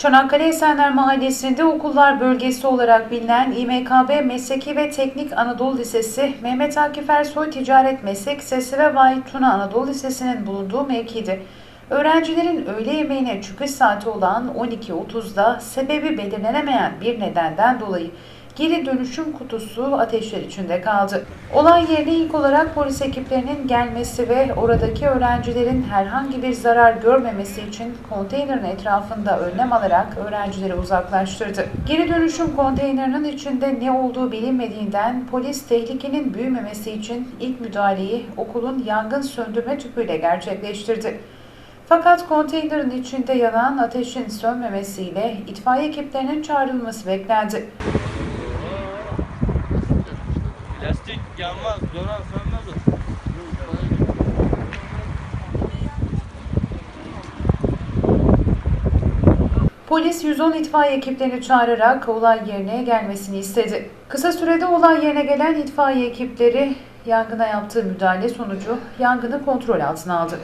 Çanakkale Esenler Mahallesi'nde okullar bölgesi olarak bilinen İMKB Mesleki ve Teknik Anadolu Lisesi, Mehmet Akif Ersoy Ticaret Meslek Lisesi ve Vahit Tuna Anadolu Lisesi'nin bulunduğu mevkide. Öğrencilerin öğle yemeğine çıkış saati olan 12.30'da sebebi belirlenemeyen bir nedenden dolayı geri dönüşüm kutusu ateşler içinde kaldı. Olay yerine ilk olarak polis ekiplerinin gelmesi ve oradaki öğrencilerin herhangi bir zarar görmemesi için konteynerin etrafında önlem alarak öğrencileri uzaklaştırdı. Geri dönüşüm konteynerinin içinde ne olduğu bilinmediğinden polis tehlikenin büyümemesi için ilk müdahaleyi okulun yangın söndürme tüpüyle gerçekleştirdi. Fakat konteynerin içinde yanan ateşin sönmemesiyle itfaiye ekiplerinin çağrılması beklendi. Plastik yanmaz, döner sönmez o. Polis 110 itfaiye ekiplerini çağırarak olay yerine gelmesini istedi. Kısa sürede olay yerine gelen itfaiye ekipleri yangına yaptığı müdahale sonucu yangını kontrol altına aldı.